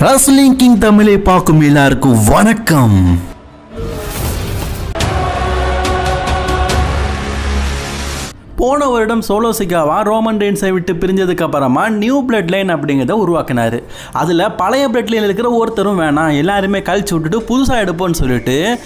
Wrestling king தமிழை பார்க்கும் எல்லாருக்கும் வணக்கம். போன வருடம் சோலோசிகாவா ரோமன் ரெயின்ஸை விட்டு பிரிஞ்சதுக்கு அப்புறமா நியூ பிளட் லைன் அப்படிங்கிறத உருவாக்கினார். அதில் பழைய பிளட் லைன் இருக்கிற ஒருத்தரும் வேணாம் எல்லாருமே கழிச்சு விட்டுட்டு புதுசாக எடுப்போம்னு சொல்லிட்டு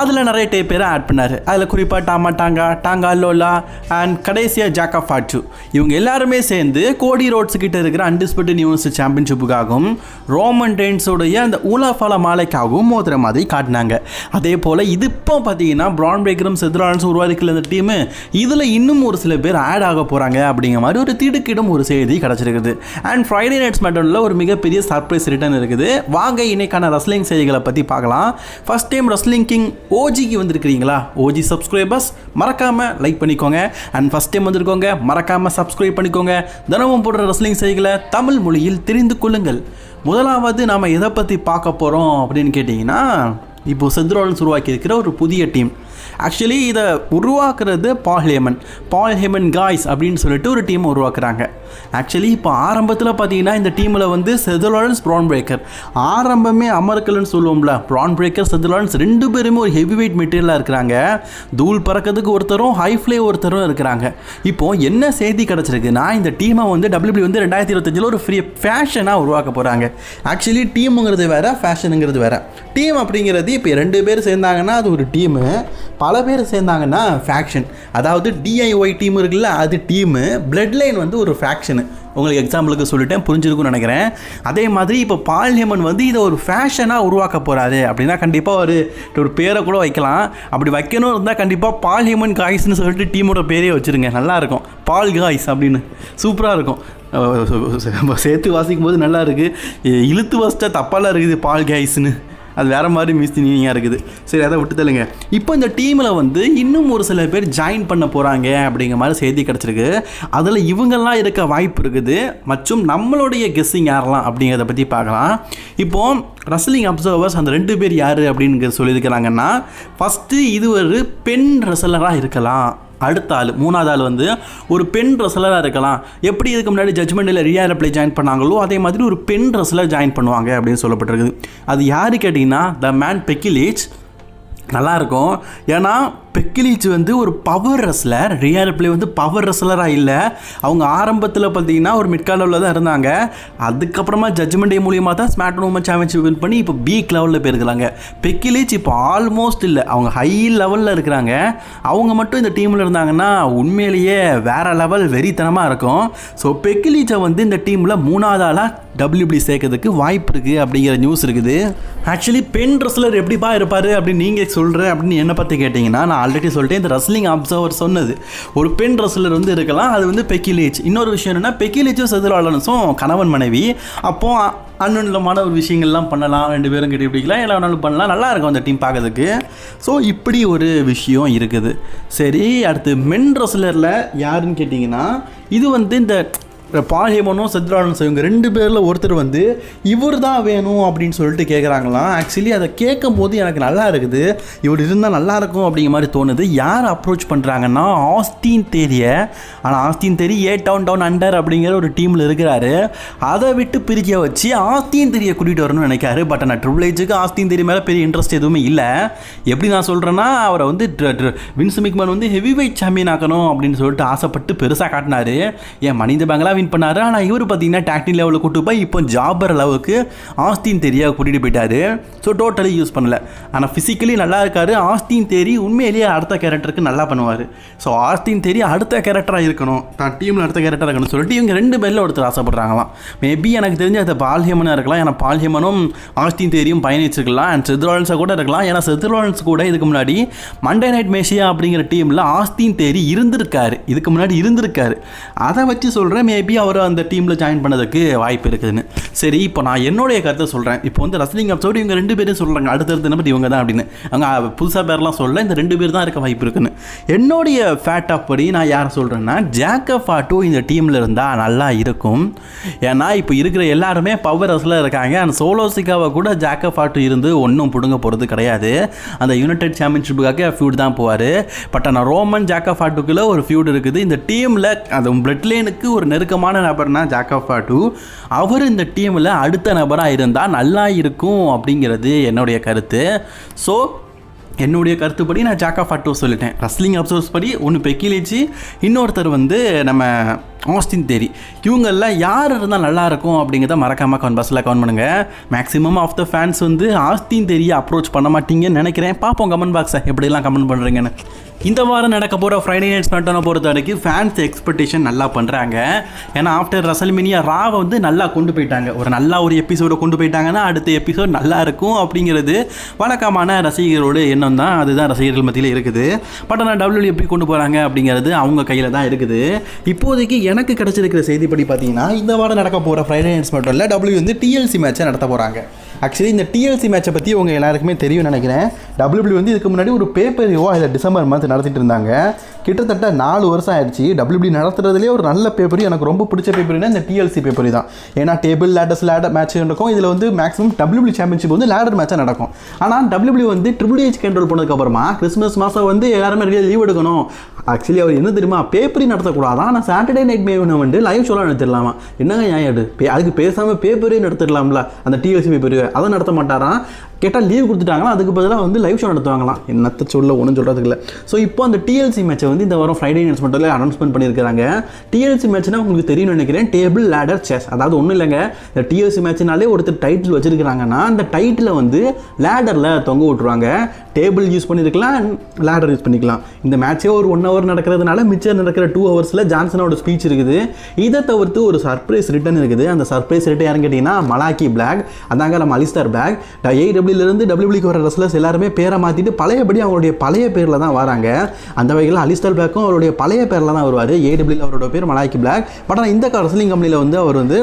அதில் நிறைய டே பேரை ஆட் பண்ணார். அதில் குறிப்பாக டாமா டாங்கா டாங்கா லோலா அண்ட் கடைசியாக ஜாக்கா ஃபாட்சு இவங்க எல்லாருமே சேர்ந்து கோடி ரோட்ஸ் கிட்ட இருக்கிற அன்டிஸ்பியூட்டட் யூனிவர்சிட்டி சாம்பியன்ஷிப்புக்காகவும் ரோமன் ரெயின்ஸோடைய அந்த ஊலாஃபால மாலைக்காகவும் மோதுற மாதிரி காட்டினாங்க. அதே போல் இது இப்போ பார்த்தீங்கன்னா பிரான் பிரேக்கரும் செத்ரான்ஸ் உருவாக்கிற இந்த டீமு இதில் இன்னும் ஒரு சில பேர் ஆட் ஆக போகிறாங்க அப்படிங்கிற மாதிரி ஒரு திடுக்கிடும் ஒரு செய்தி கிடச்சிருக்குது. அண்ட் ஃப்ரைடே நைட்ஸ் மேட்டனில் ஒரு மிகப்பெரிய சர்ப்ரைஸ் ரிட்டர்ன் இருக்குது. வாங்க இன்னைக்கான ரஸ்லிங் செய்திகளை பற்றி பார்க்கலாம். ஃபஸ்ட் டைம் ரஸ்லிங் கிங் ஓஜிக்கு வந்திருக்கிறீங்களா? ஓஜி சப்ஸ்கிரைபர்ஸ் மறக்காமல் லைக் பண்ணிக்கோங்க. அண்ட் ஃபஸ்ட் டைம் வந்திருக்கோங்க மறக்காமல் சப்ஸ்கிரைப் பண்ணிக்கோங்க. தினமும் போடுற ரஸ்லிங் செய்திகளை தமிழ் மொழியில் தெரிந்து கொள்ளுங்கள். முதலாவது நாம் எதை பற்றி பார்க்க போகிறோம் அப்படின்னு கேட்டிங்கன்னா இப்போது செத்ரோலன்ஸ் உருவாக்கி இருக்கிற ஒரு புதிய டீம் ஆக்சுவலி இதை உருவாக்குறது பால் ஹேமன் பால் ஹேமன் காய்ஸ் அப்படின்னு சொல்லிட்டு ஒரு டீம் உருவாக்குறாங்க. ஆக்சுவலி இப்போ ஆரம்பத்தில் பார்த்தீங்கன்னா இந்த டீமில் வந்து செதலாரன்ஸ் ப்ரான் பிரேக்கர் ஆரம்பமே அமர்க்கல்னு சொல்லுவோம்ல. ப்ரான் பிரேக்கர் செதலாரன்ஸ் ரெண்டு பேருமே ஒரு ஹெவி வெயிட் மெட்டீரியலாக இருக்கிறாங்க. தூள் பறக்கிறதுக்கு ஒருத்தரும் ஹை ஃப்ளே ஒருத்தரும் இருக்கிறாங்க. இப்போ என்ன செய்தி கிடச்சிருக்குன்னா இந்த டீமை வந்து டபிள்யூபி வந்து ரெண்டாயிரத்தி இருபத்தஞ்சில் ஒரு ஃப்ரீ ஃபேஷனாக உருவாக்க போகிறாங்க ஆக்சுவலி டீமுங்கிறது வேறு ஃபேஷனுங்கிறது வேறு. டீம் அப்படிங்கிறது இப்போ ரெண்டு பேர் சேர்ந்தாங்கன்னா அது ஒரு டீமு பல பேர் சேர்ந்தாங்கன்னா ஃபேக்ஷன் அதாவது டிஐஒய் டீம் இருக்குல்ல அது டீமு பிளட் லைன் வந்து ஒரு ஃபேக்ஷனு உங்களுக்கு எக்ஸாம்பிளுக்கு சொல்லிட்டேன் புரிஞ்சிருக்கும்னு நினைக்கிறேன். அதே மாதிரி இப்போ பால்யமன் வந்து இதை ஒரு ஃபேஷனாக உருவாக்க போகிறாரு அப்படின்னா கண்டிப்பாக ஒரு ஒரு பேரை கூட வைக்கலாம். அப்படி வைக்கணும் இருந்தால் கண்டிப்பாக பால்யமன் காய்ஸ்னு சொல்லிட்டு டீமோட பேரே வச்சுருங்க. நல்லாயிருக்கும் பால் காய்ஸ் அப்படின்னு. சூப்பராக இருக்கும். சேர்த்து வாசிக்கும் போது நல்லா இருக்குது இழுத்து வாசிட்டா தப்பாலாம் இருக்குது பால் காய்ஸ்னு அது வேறு மாதிரி மிஸ் நீங்க இருக்குது. சரி அதை விட்டு தள்ளுங்க. இப்போ இந்த டீமில் வந்து இன்னும் ஒரு சில பேர் ஜாயின் பண்ண போகிறாங்க அப்படிங்கிற மாதிரி செய்தி கிடச்சிருக்கு. அதில் இவங்கெல்லாம் இருக்க வாய்ப்பு இருக்குது. மற்றும் நம்மளுடைய கெஸ்ஸிங் யாரெல்லாம் அப்படிங்கிறத பற்றி பார்க்கலாம். இப்போது ரசலிங் அப்சர்வர்ஸ் அந்த ரெண்டு பேர் யார் அப்படின்னு சொல்லியிருக்கிறாங்கன்னா ஃபஸ்ட்டு இது ஒரு பெண் ரசலராக இருக்கலாம். அடுத்த ஆள் மூணாவது ஆள் வந்து ஒரு பெண் ரெசலராக இருக்கலாம். எப்படி இதுக்கு முன்னாடி ஜட்மெண்ட்டில் ரியா ரப்ளை ஜாயின் பண்ணாங்களோ அதே மாதிரி ஒரு பெண் ரசலர் ஜாயின் பண்ணுவாங்க அப்படின்னு சொல்லப்பட்டிருக்குது. அது யார் கேட்டிங்கன்னா த மேன் பெக்கிலேஜ் நல்லாயிருக்கும் ஏன்னா பெக்கிலீச் வந்து ஒரு பவர் ரெஸ்லர் ரியா பிளே வந்து பவர் ரெஸ்லராக இல்லை. அவங்க ஆரம்பத்தில் பார்த்தீங்கன்னா ஒரு மிட் லெவலில் தான் இருந்தாங்க. அதுக்கப்புறமா ஜட்ஜ்மெண்ட் டே மூலியமாக தான் ஸ்மார்ட் உமன் சாம்பியன்ஷிப் வின் பண்ணி இப்போ பீக் லெவலில் போயிருக்கிறாங்க பெக்கிலீச் இப்போ ஆல்மோஸ்ட் இல்லை. அவங்க ஹை லெவலில் இருக்கிறாங்க. அவங்க மட்டும் இந்த டீமில் இருந்தாங்கன்னா உண்மையிலேயே வேறு லெவல் வெறித்தனமாக இருக்கும். ஸோ பெக்கிலீச்சை வந்து இந்த டீமில் மூணாவது ஆளாக டபிள்யூபிடி சேர்க்கறதுக்கு வாய்ப்பு இருக்குது அப்படிங்கிற நியூஸ் இருக்குது. ஆக்சுவலி பெண் ரெஸ்லர் எப்படிப்பா இருப்பார் அப்படின்னு நீங்கள் சொல்கிறேன் அப்படின்னு என்னை பற்றி கேட்டிங்கன்னா நான் ஆல்ரெடி சொல்லிட்டேன். இந்த ரஸ்லிங் அப்சர்வர் சொன்னது. ஒரு பெண் ரெஸ்லர் வந்து இருக்கலாம் அது வந்து பெக்கிலேஜ் இன்னொரு விஷயம் என்னென்னா பெக்கிலேஜும் செதுலாளன்ஸும் கணவன் மனைவி. அப்போ அன்னுள்ளமான ஒரு விஷயங்கள்லாம் பண்ணலாம் ரெண்டு பேரும் கிட்ட பிடிக்கலாம் எல்லாம் வேணாலும் பண்ணலாம். நல்லா இருக்கும் அந்த டீம் பார்க்கறதுக்கு. ஸோ இப்படி ஒரு விஷயம் இருக்குது. சரி அடுத்து மென் ரெஸ்லரில் யாருன்னு கேட்டிங்கன்னா இது வந்து இந்த பாலியமனும் செத்ரானன்ஸ் இவங்க ரெண்டு பேரில் ஒருத்தர் வந்து இவர் தான் வேணும் அப்படின்னு சொல்லிட்டு கேட்குறாங்களாம் ஆக்சுவலி அதை கேட்கும் போது எனக்கு நல்லா இருக்குது. இவர் இருந்தால் நல்லா இருக்கும் அப்படிங்கிற மாதிரி தோணுது. யார் அப்ரோச் பண்ணுறாங்கன்னா ஆஸ்டின் தேரிய. ஆனால் Austin Theory A town down under அப்படிங்கிற ஒரு டீமில் இருக்கிறாரு. அதை விட்டு பிரிக்க வச்சு ஆஸ்டின் தெரிய கூட்டிகிட்டு வரணும்னு நினைக்காரு. பட் ஆனால் ட்ரிபிள் ஏஜுக்கு ஆஸ்டின் தெரிய மேலே பெரிய இன்ட்ரெஸ்ட் எதுவுமே இல்லை. எப்படி நான் சொல்கிறேன்னா அவரை வந்து வின்ஸ் மிக்மன் வந்து ஹெவி வெயிட் சாம்பியன் ஆக்கணும் அப்படின்னு சொல்லிட்டு ஆசைப்பட்டு பெருசாக காட்டினார். ஏன் மனித வின் பண்ணார். ஆனால் இவர் பார்த்தீங்கன்னா டாக்டின் லெவலில் கூட்டு போய் இப்போ ஜாபர் லெவலுக்கு ஆஸ்தின் தேரியா கூட்டிகிட்டு போயிட்டாரு. ஸோ டோட்டலி யூஸ் பண்ணல. ஆனால் ஃபிசிக்கலி நல்லா இருக்காரு. ஆஸ்தின் தேரி உண்மையிலேயே அடுத்த கேரக்டருக்கு நல்லா பண்ணுவார். ஸோ ஆஸ்தின் தேரி அடுத்த கேரக்டராக இருக்கணும். தான் டீமில் அடுத்த கேரக்டராக இருக்கணும் சொல்லிட்டு இவங்க ரெண்டு பேரில் ஒருத்தர் ஆசைப்படுறாங்களாம். மேபி எனக்கு தெரிஞ்ச அது பால்ஹேமனாக இருக்கலாம். ஏன்னா பால்ஹேமனும் ஆஸ்தின் தேரியும் பயணிச்சிருக்கலாம். அண்ட் செத்ரோலன்ஸாக கூட இருக்கலாம். ஏன்னா செத்ரோலன்ஸ் கூட இதுக்கு முன்னாடி மண்டே நைட் மேஷியா அப்படிங்கிற டீமில் ஆஸ்தின் தேரி இருந்திருக்காரு. இதுக்கு முன்னாடி இருந்திருக்காரு. அதை வச்சு சொல்கிறேன் மேபி அவர் அந்த டீமில் ஜாயின் பண்ணதுக்கு வாய்ப்பு இருக்குதுன்னு. சரி இப்போ நான் என்னுடைய கருத்தை சொல்கிறேன் இப்போ வந்து ரஸ்லிங் அப்சோடு இவங்க ரெண்டு பேரும் சொல்கிறாங்க அடுத்தடுத்த நம்பர் இவங்க தான் அப்படின்னு. அங்கே புதுசாக பேர்லாம் சொல்ல இந்த ரெண்டு பேர் தான் இருக்க வாய்ப்பு இருக்குன்னு. என்னுடைய ஃபேட் அப்படி நான் யாரை சொல்கிறேன்னா ஜாக்கப் ஆட்டோ இந்த டீமில் இருந்தால் நல்லா இருக்கும். ஏன்னா இப்போ இருக்கிற எல்லாருமே பவர் ரஸில் இருக்காங்க. அந்த சோலோசிக்காவை கூட ஜாக்கப் ஆட்டோ இருந்து ஒன்றும் பிடுங்க போகிறது கிடையாது. அந்த யுனைடெட் சாம்பியன்ஷிப்புக்காக ஃபியூட் தான் போவார். பட் ஆனால் ரோமன் ஜாக்கப் ஆட்டோக்குள்ளே ஒரு ஃபியூட் இருக்குது. இந்த டீமில் அந்த பிளட் லைனுக்கு ஒரு நெருக்கம் நெருக்கமான நபர்னா ஜாக்கஃபா டூ. அவர் இந்த டீமில் அடுத்த நபராக இருந்தால் நல்லா இருக்கும் அப்படிங்கிறது என்னுடைய கருத்து. ஸோ என்னுடைய கருத்துப்படி நான் ஜாக்கா ஃபாட்டோ சொல்லிட்டேன். ரஸ்லிங் அப்சர்வ்ஸ் படி ஒன்று பெக்கிலேச்சு இன்னொருத்தர் வந்து நம்ம ஆஸ்டின் தேரி இவங்கெல்லாம் யார் இருந்தால் நல்லா இருக்கும் அப்படிங்கிறத மறக்காமல் கவன் பஸ்ஸில் கவன் பண்ணுங்கள் மேக்ஸிமம் ஆஃப் த ஃபேன்ஸ் வந்து ஆஸ்டின் தேரியை அப்ரோச் பண்ண மாட்டீங்கன்னு நினைக்கிறேன். பார்ப்போம் கமெண்ட் பாக்ஸை எப்படிலாம் கமெண்ட் பண்ணுறீங்கன்னு இந்த வாரம் நடக்க போகிற ஃப்ரைடே நைட் ஸ்மெட்டனை பொறுத்த வரைக்கும் ஃபேன்ஸ் எக்ஸ்பெக்டேஷன் நல்லா பண்ணுறாங்க ஏன்னா ஆஃப்டர் ரசல்மினியா ராவை வந்து நல்லா கொண்டு போயிட்டாங்க. ஒரு நல்ல ஒரு எபிசோடை கொண்டு போயிட்டாங்கன்னா அடுத்த எபிசோட் நல்லா இருக்கும் அப்படிங்கிறது வழக்கமான ரசிகர்களோட எண்ணம் தான் அதுதான் ரசிகர்கள் மத்தியில் இருக்குது. பட் ஆனால் டபிள்யூ எப்படி கொண்டு போகிறாங்க அப்படிங்கிறது அவங்க கையில் தான் இருக்குது. இப்போதைக்கு எனக்கு கிடச்சிருக்கிற செய்திப்படி பார்த்தீங்கன்னா இந்த வாரம் நடக்க போகிற ஃப்ரைடே நைட் ஸ்மெட்டனில் டபிள்யூ வந்து டிஎல்சி மேட்சை நடத்த போகிறாங்க ஆக்சுவலி இந்த டிஎல்சி மேட்சை பற்றி உங்கள் எல்லாருக்குமே தெரியும் நினைக்கிறேன். டபிள்யூபிள்யூ வந்து இதுக்கு முன்னாடி ஒரு பேப்பர் பேப்பரையோ இதை டிசம்பர் மந்த் நடத்திட்டு இருந்தாங்க. கிட்டத்தட்ட நாலு வருஷம் ஆயிடுச்சு. டபிள்யூபி நடத்துறதுலேயே ஒரு நல்ல பேப்பர் எனக்கு ரொம்ப பிடிச்ச பேப்பர்னா இந்த டிஎல்சி பேப்பர் தான். ஏன்னா டேபிள் லேடர்ஸ் லேடர் மேட்ச் நடக்கும் இதில் வந்து மேக்ஸிமம் டபிள்யூபி சாம்பியன்ஷிப் வந்து லேடர் மேட்சாக நடக்கும். ஆனால் டபிள்யூபி வந்து ட்ரிபிள் ஏஜ் கண்ட்ரோல் பண்ணதுக்கப்புறமா கிறிஸ்மஸ் மாதம் வந்து எல்லாருமே லீவ் எடுக்கணும். ஆக்சுவலி அவர் என்ன தெரியுமா பேப்பரையும் நடத்தக்கூடாதான் ஆனால் சாட்டர்டே நைட் மேவனை வந்து லைவ் ஷோலாம் நடத்திடலாமா? என்னங்க நியாயம் அது? பே அதுக்கு பேசாமல் பேப்பரே நடத்திடலாம்ல அந்த டிஎல்சி பேப்பர் அதை நடத்த மாட்டாராம் கேட்டால் லீவ் கொடுத்துட்டாங்களா? அதுக்கு பதிலாக வந்து லைவ் ஷோ நடத்துவாங்களாம். என்னத்த சொல்ல ஒன்றும் சொல்கிறதுக்கு இல்லை. ஸோ இப்போ அந்த டிஎல்சி மேட்சை வந்து இந்த வாரம் ஃப்ரைடே நைட்ஸ் மட்டும் அனௌன்ஸ்மெண்ட் பண்ணியிருக்காங்க டிஎல்சி மேட்ச்னா உங்களுக்கு தெரியும் நினைக்கிறேன். டேபிள் லேடர் செஸ் அதாவது ஒன்றும் இல்லைங்க. இந்த டிஎல்சி மேட்ச்னாலே ஒருத்தர் டைட்டில் வச்சிருக்கிறாங்கன்னா அந்த டைட்டில் வந்து லேடரில் தொங்க விட்டுருவாங்க. டேபிள் யூஸ் பண்ணியிருக்கலாம் லேடர் யூஸ் பண்ணிக்கலாம். இந்த மேட்சே ஒரு ஒன் ஹவர் நடக்கிறதுனால மிச்சம் நடக்கிற டூ ஹவர்ஸில் ஜான்சனோட ஸ்பீச் இருக்குது. இதை தவிர்த்து ஒரு சர்ப்ரைஸ் ரிட்டன் இருக்குது. அந்த சர்ப்ரைஸ் ரிட்டன் யாருன்னு கேட்டிங்கன்னா மலாக்கி பிளாக் அதாங்க நம்ம அலிஸ்டார் பிளாக் ஏடபிள்யூலேருந்து டபிள்யூபிளிக்கு வர ரெஸ்லர்ஸ் எல்லாருமே பேரை மாற்றிட்டு பழையபடி அவங்களுடைய பழைய பேரில் தான் வராங்க. அந்த வகையில் அலிஸ்டார் பிளாக்கும் அவருடைய பழைய பேரில் தான் வருவார். ஏடபிள்யூ அவரோட பேர் மலாய்க்கு பிளாக் பட் ஆனால் இந்த ரெஸ்லிங் கம்பெனியில் வந்து அவர் வந்து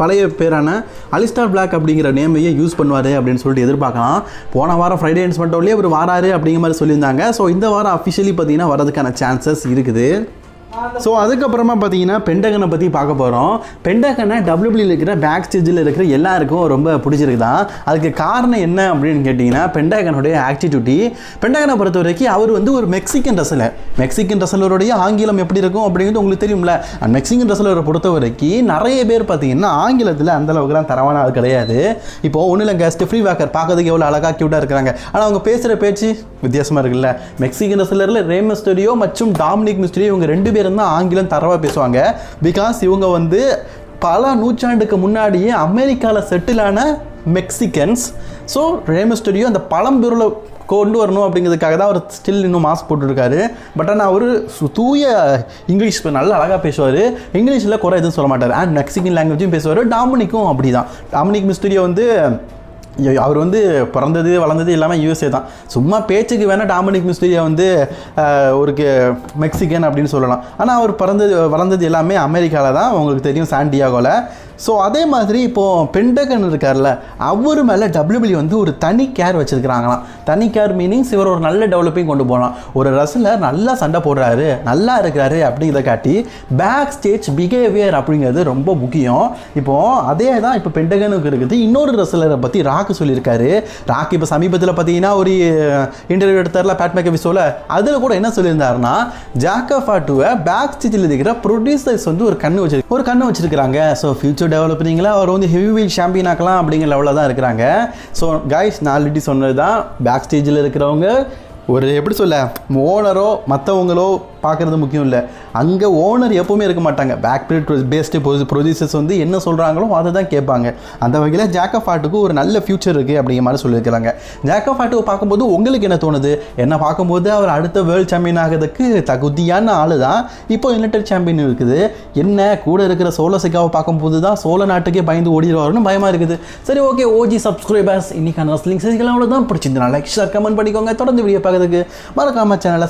பழைய பேரான அலிஸ்டார் பிளாக் அப்படிங்கிற நேமையே யூஸ் பண்ணுவார் அப்படின்னு சொல்லிட்டு எதிர்பார்க்கலாம். போன வாரம் ஃப்ரைடே அன்ஸ் மட்டும்லேயே அவர் வாராரு அப்படிங்கிற மாதிரி சொல்லியிருந்தாங்க. ஸோ இந்த வாரம் அஃபிஷியலி பார்த்தீங்கன்னா வரதுக்கான சான்சஸ் இருக்குது. ஸோ அதுக்கப்புறமா பார்த்தீங்கன்னா பெண்டகனை பற்றி பார்க்க போகிறோம் பெண்டகனை டபிள்யூபிள்யூ இருக்கிற பேக் ஸ்டேஜில் இருக்கிற எல்லாருக்கும் ரொம்ப பிடிச்சிருக்குதான் அதுக்கு காரணம் என்ன அப்படின்னு கேட்டிங்கன்னா பெண்டகனுடைய ஆக்டிடியூட்டி பெண்டகனை பொறுத்த வரைக்கும் அவர் வந்து ஒரு மெக்சிகன் ரசலர் மெக்சிகன் ரசலருடைய ஆங்கிலம் எப்படி இருக்கும் அப்படிங்கிறது உங்களுக்கு தெரியும்ல. அந்த மெக்சிகன் ரசலரை பொறுத்த வரைக்கும் நிறைய பேர் பார்த்தீங்கன்னா ஆங்கிலத்தில் அந்த அளவுக்குலாம் தரவான ஆள் கிடையாது. இப்போ ஒன்றும் இல்லைங்க ஸ்டெஃப்ரி வாக்கர் பார்க்கறதுக்கு எவ்வளோ அழகாக க்யூட்டாக இருக்கிறாங்க. ஆனால் அவங்க பேசுகிற பேச்சு வித்தியாசமாக இருக்குல்ல? மெக்சிகன் ரெஸ்லரில் ரே மிஸ்டரியோ மற்றும் டாமினிக் மிஸ்டரியோ இவங்க ரெண்டு பேரும் தான் ஆங்கிலம் தரவாக பேசுவாங்க. பிகாஸ் இவங்க வந்து பல நூற்றாண்டுக்கு முன்னாடியே அமெரிக்காவில் செட்டிலான மெக்சிகன்ஸ். ஸோ ரேமஸ்டோரியோ அந்த பழம்பெருளை கொண்டு வரணும் அப்படிங்கிறதுக்காக தான் அவர் ஸ்டில் இன்னும் மாஸ்க் போட்டுருக்காரு. பட் ஆனால் அவர் தூய இங்கிலீஷ் நல்லா அழகாக பேசுவார். இங்கிலீஷில் குறை எதுவும் சொல்ல மாட்டார். அண்ட் மெக்சிகன் லாங்குவேஜும் பேசுவார். டாமினிக்கும் அப்படி தான் டாமினிக் மிஸ்டரியோ வந்து அவர் வந்து பிறந்தது வளர்ந்தது எல்லாமே யூஎஸ்ஏ தான். சும்மா பேச்சுக்கு வேணால் டாமினிக் மிஸ்டரியா வந்து ஒரு மெக்சிகன் அப்படின்னு சொல்லலாம். ஆனால் அவர் பிறந்தது வளர்ந்தது எல்லாமே அமெரிக்காவில் தான். உங்களுக்கு தெரியும் சாண்டியாகோவில் ஸோ அதே மாதிரி இப்போது பெண்டகன் இருக்கார்ல அவர் மேலே டபிள்யூபிள்யூ வந்து ஒரு தனி கேர் வச்சுருக்கிறாங்களாம். தனி கேர் மீனிங்ஸ் இவர் ஒரு நல்ல டெவலப்பிங் கொண்டு போகலாம் ஒரு ரசலர் நல்லா சண்டை போடுறாரு நல்லா இருக்கிறாரு அப்படிங்கிறத காட்டி பேக் ஸ்டேஜ் பிஹேவியர் அப்படிங்கிறது ரொம்ப முக்கியம். இப்போது அதே தான் இப்போ பெண்டகனுக்கு இருக்குது. இன்னொரு ரசலரை பற்றி ராக்கு சொல்லியிருக்காரு. ராக் இப்போ சமீபத்தில் பார்த்தீங்கன்னா ஒரு இன்டர்வியூ எடுத்தார்ல பேட் மேக்கவி அதில் கூட என்ன சொல்லியிருந்தாருன்னா ஜாக்கா ஃபாட்டுவை பேக் ஸ்டேஜில் இருக்கிற ப்ரொடியூசர்ஸ் வந்து ஒரு கண்ணு வச்சிருக்கு ஒரு கண்ணு வச்சிருக்கிறாங்க. ஸோ ஃபியூச்சர் டெவலப்பிங்கில் அவர் வந்து ஹெவி வெயிட் சாம்பியன் ஆக்கலாம் அப்படிங்கிற லெவலில் தான் இருக்கிறாங்க. ஸோ கைஸ் நான் ஆல்ரெடி சொன்னது தான் பேக் ஸ்டேஜில் இருக்கிறவங்க ஒரு எப்படி சொல்ல ஓனரோ மற்றவங்களோ பார்க்குறது முக்கியம் இல்லை. அங்கே ஓனர் எப்பவுமே இருக்க மாட்டாங்க. பேக் பேஸ்டு ப்ரொடியூசர்ஸ் வந்து என்ன சொல்கிறாங்களோ அதை தான் கேட்பாங்க. அந்த வகையில் ஜாக்கர் ஆர்ட்டுக்கு ஒரு நல்ல ஃபியூச்சர் இருக்குது அப்படிங்கிற மாதிரி சொல்லியிருக்கிறாங்க. ஜாக்கப் ஆட்டுவை பார்க்கும்போது உங்களுக்கு என்ன தோணுது? என்ன பார்க்கும்போது அவர் அடுத்த வேர்ல்டு சாம்பியன் ஆகிறதுக்கு தகுதியான ஆள் தான் இப்போ யுனைடெட் சாம்பியன் இருக்குது. என்ன? கூட இருக்கிற சோழ சிக்காவை பார்க்கும்போது தான் சோழ நாட்டுக்கே பயந்து ஓடிடுவாருன்னு பயமாக இருக்குது. சரி ஓகே ஓஜி சப்ஸ்கிரைபர்ஸ் இன்னைக்கான ரஸ்லிங் செய்திகள் அவ்வளோதான் பிடிச்சிருந்தா லைக் ஷேர் கமெண்ட் பண்ணிக்கோங்க. தொடர்ந்து வீடியோ பார்க்கறதுக்கு மறக்காமல் சேனலை